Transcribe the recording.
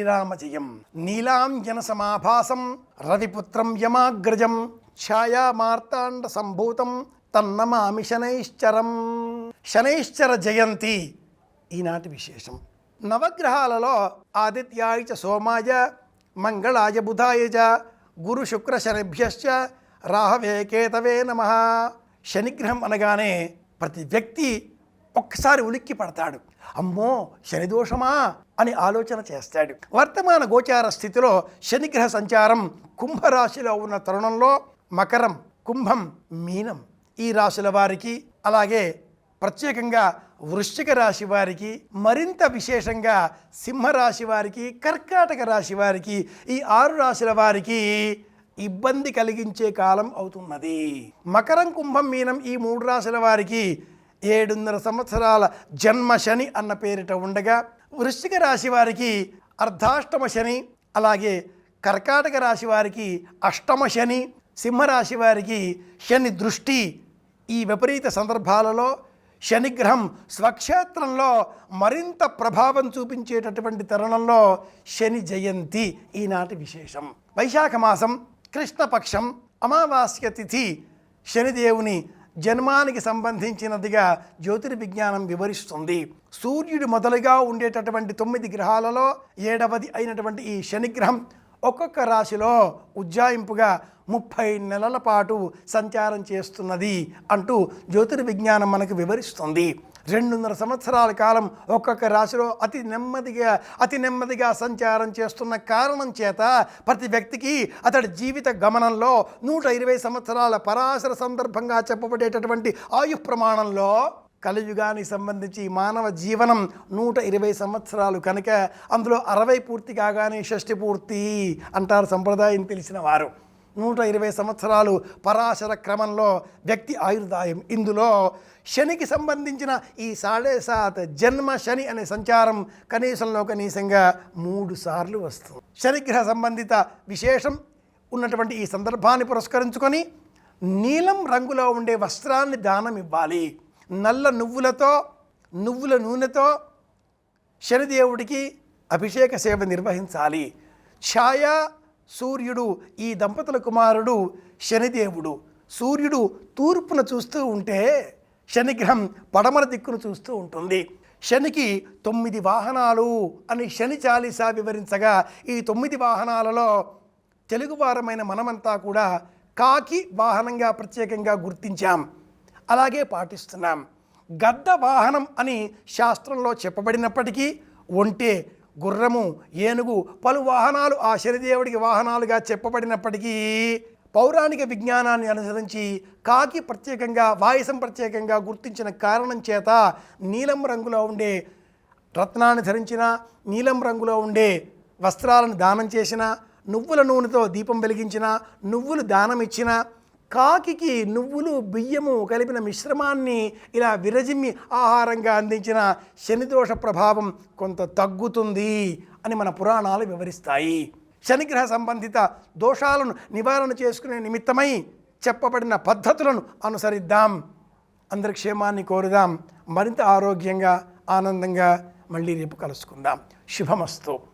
శ్రీరామజయం. నీలాంజన సమాభాసం రవిపుత్రం యమాగ్రజం ఛాయామార్తాండ సంభూతం తన్నమామి శనైశ్చరం. శనైశ్చర జయంతి. ఈనాటి విశేషం. నవగ్రహాలలో ఆదిత్యాయ చ సోమాయ మంగళాయ బుధాయ చ గురు శుక్ర శనిభ్యశ్చ రాహవే కేతవే నమ. శనిగ్రహం అనగానే ప్రతి వ్యక్తి ఒక్కసారి ఉలిక్కి పడతాడు. అమ్మో శనిదోషమా? అని ఆలోచన చేస్తాడు. వర్తమాన గోచార స్థితిలో శనిగ్రహ సంచారం కుంభరాశిలో ఉన్న తరుణంలో మకరం కుంభం మీనం ఈ రాశుల వారికి అలాగే ప్రత్యేకంగా వృశ్చిక రాశి వారికి మరింత విశేషంగా సింహరాశి వారికి కర్కాటక రాశి వారికి ఈ ఆరు రాశుల వారికి ఇబ్బంది కలిగించే కాలం అవుతున్నది. మకరం కుంభం మీనం ఈ మూడు రాశుల వారికి ఏడున్నర సంవత్సరాల జన్మ శని అన్న పేరిట ఉండగా వృశ్చిక రాశి వారికి అర్ధాష్టమ శని అలాగే కర్కాటక రాశి వారికి అష్టమ శని సింహరాశి వారికి శని దృష్టి. ఈ విపరీత సందర్భాలలో శనిగ్రహం స్వక్షేత్రంలో మరింత ప్రభావం చూపించేటటువంటి తరుణంలో శని జయంతి ఈనాటి విశేషం. వైశాఖ మాసం కృష్ణపక్షం అమావాస్య తిథి శనిదేవుని జన్మానికి సంబంధించినదిగా జ్యోతిర్విజ్ఞానం వివరిస్తుంది. సూర్యుడు మొదలుగా ఉండేటటువంటి తొమ్మిది గ్రహాలలో ఏడవది అయినటువంటి ఈ శనిగ్రహం ఒక్కొక్క రాశిలో ఉజ్జాయింపుగా ముప్పై నెలల పాటు సంచారం చేస్తున్నది అంటూ జ్యోతిర్విజ్ఞానం మనకు వివరిస్తుంది. రెండున్నర సంవత్సరాల కాలం ఒక్కొక్క రాశిలో అతి నెమ్మదిగా అతి నెమ్మదిగా సంచారం చేస్తున్న కారణం చేత ప్రతి వ్యక్తికి అతడి జీవిత గమనంలో నూట ఇరవై సంవత్సరాల పరాశర సందర్భంగా చెప్పబడేటటువంటి ఆయు ప్రమాణంలో కలియుగానికి సంబంధించి మానవ జీవనం నూట ఇరవై సంవత్సరాలు కనుక అందులో అరవై పూర్తి కాగానే షష్టి పూర్తి అంటారు సంప్రదాయం తెలిసిన వారు. నూట ఇరవై సంవత్సరాలు పరాశర క్రమంలో వ్యక్తి ఆయుర్దాయం. ఇందులో శనికి సంబంధించిన ఈ సాడే సాత్ జన్మ శని అనే సంచారం కనీసంలో కనీసంగా మూడు సార్లు వస్తుంది. శనిగ్రహ సంబంధిత విశేషం ఉన్నటువంటి ఈ సందర్భాన్ని పురస్కరించుకొని నీలం రంగులో ఉండే వస్త్రాన్ని దానం ఇవ్వాలి. నల్ల నువ్వులతో నువ్వుల నూనెతో శనిదేవుడికి అభిషేక సేవ నిర్వహించాలి. ఛాయ సూర్యుడు ఈ దంపతుల కుమారుడు శనిదేవుడు. సూర్యుడు తూర్పున చూస్తూ ఉంటే శనిగ్రహం పడమర దిక్కును చూస్తూ ఉంటుంది. శనికి తొమ్మిది వాహనాలు అని శని చాలీసా వివరించగా ఈ తొమ్మిది వాహనాలలో తెలుగువారమైన మనమంతా కూడా కాకి వాహనంగా ప్రత్యేకంగా గుర్తించాం. అలాగే పాటిస్తున్నాం. గద్ద వాహనం అని శాస్త్రంలో చెప్పబడినప్పటికీ ఒంటే గుర్రము ఏనుగు పలు వాహనాలు ఆ శనిదేవుడికి వాహనాలుగా చెప్పబడినప్పటికీ పౌరాణిక విజ్ఞానాన్ని అనుసరించి కాకి ప్రత్యేకంగా వాయసం ప్రత్యేకంగా గుర్తించిన కారణం చేత నీలం రంగులో ఉండే రత్నాన్ని ధరించిన నీలం రంగులో ఉండే వస్త్రాలను దానం చేసిన నువ్వుల నూనెతో దీపం వెలిగించిన నువ్వులు దానం ఇచ్చిన కాకికి నువ్వులు బియ్యము కలిపిన మిశ్రమాన్ని ఇలా విరజిమ్మి ఆహారంగా అందించిన శనిదోష ప్రభావం కొంత తగ్గుతుంది అని మన పురాణాలు వివరిస్తాయి. శనిగ్రహ సంబంధిత దోషాలను నివారణ చేసుకునే నిమిత్తమై చెప్పబడిన పద్ధతులను అనుసరిద్దాం. అందరి క్షేమాన్ని కోరుదాం. మరింత ఆరోగ్యంగా ఆనందంగా మళ్ళీ రేపు కలుసుకుందాం. శుభమస్తు.